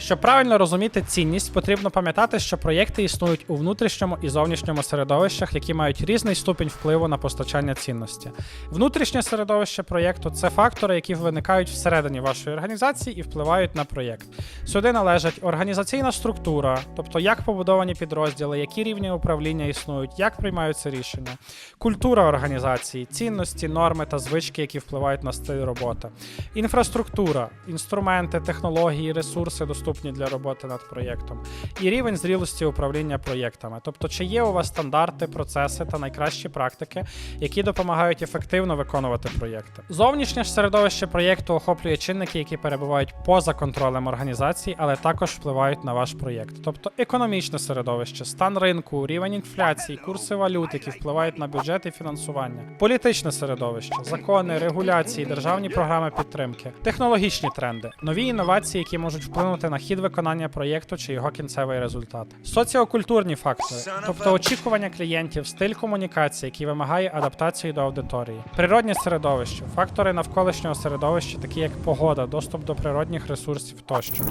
Щоб правильно розуміти цінність, потрібно пам'ятати, що проєкти існують у внутрішньому і зовнішньому середовищах, які мають різний ступінь впливу на постачання цінності. Внутрішнє середовище проєкту це фактори, які виникають всередині вашої організації і впливають на проєкт. Сюди належать організаційна структура, тобто як побудовані підрозділи, які рівні управління існують, як приймаються рішення, культура організації, цінності, норми та звички, які впливають на стиль роботи, інфраструктура, інструменти, технології, ресурси доступні для роботи над проєктом, і рівень зрілості управління проєктами, тобто чи є у вас стандарти, процеси та найкращі практики, які допомагають ефективно виконувати проєкти. Зовнішнє ж середовище проєкту охоплює чинники, які перебувають поза контролем організації, але також впливають на ваш проєкт, тобто економічне середовище, стан ринку, рівень інфляції, курси валют, які впливають на бюджет і фінансування, політичне середовище, закони, регуляції, державні програми підтримки, технологічні тренди, нові інновації, які можуть вплинути на хід виконання проєкту чи його кінцевий результат, соціокультурні фактори, тобто очікування клієнтів, стиль комунікації, який вимагає адаптації до аудиторії, природнє середовище, фактори навколишнього середовища, такі як погода, доступ до природних ресурсів тощо.